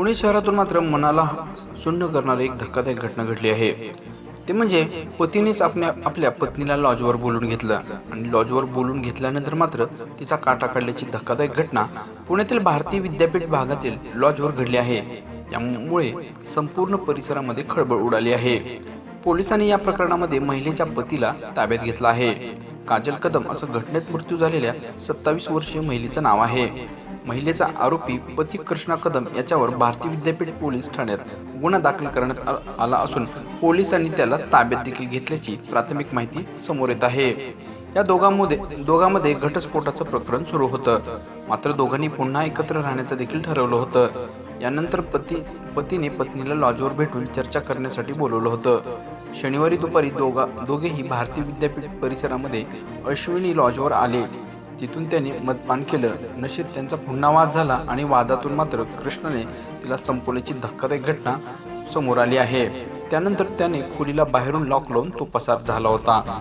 पुणे शहरातून मात्र मनाला सुन्न करणारी एक धक्कादायक घटना घडली आहे. ते म्हणजे पतीनेच आपल्या आपल्या पत्नीला लॉजवर बोलून घेतलं आणि लॉजवर बोलून घेतल्यानंतर मात्र तिचा काटा काढल्याची धक्कादायक घटना पुण्यातील भारतीय विद्यापीठ भागातील लॉजवर घडली आहे. यामुळे संपूर्ण परिसरामध्ये खळबळ उडाली आहे. पोलिसांनी या प्रकरणामध्ये महिलेच्या पतीला ताब्यात घेतला आहे. काजल कदम असं घटनेत मृत्यू झालेल्या सत्तावीस वर्षीय महिलेचं नाव आहे. महिलेचा आरोपी पती कृष्णा कदम याच्यावर भारतीय विद्यापीठ पोलीस ठाण्यात गुन्हा दाखल करण्यात आ- आला असून पोलिसांनी त्याला ताब्यात देखील घेतल्याची प्राथमिक माहिती समोर येत आहे. या दोघांमध्ये दोघांमध्ये घटस्फोटाचं प्रकरण सुरू होतं. मात्र दोघांनी पुन्हा एकत्र राहण्याचं देखील ठरवलं होतं. यानंतर पती पतीने पत्नीला लॉजवर भेटून चर्चा करण्यासाठी बोलवलं होतं. शनिवारी दुपारी दोघा दोघेही भारतीय विद्यापीठ परिसरामध्ये अश्विनी लॉजवर आले. तिथून त्याने मदपान केलं. नशीब त्यांचा पुन्हा वाद झाला आणि वादातून मात्र कृष्णाने तिला संपवल्याची धक्कादायक घटना समोर आली आहे. त्यानंतर त्याने खोलीला बाहेरून लॉक लावून तो पसार झाला होता.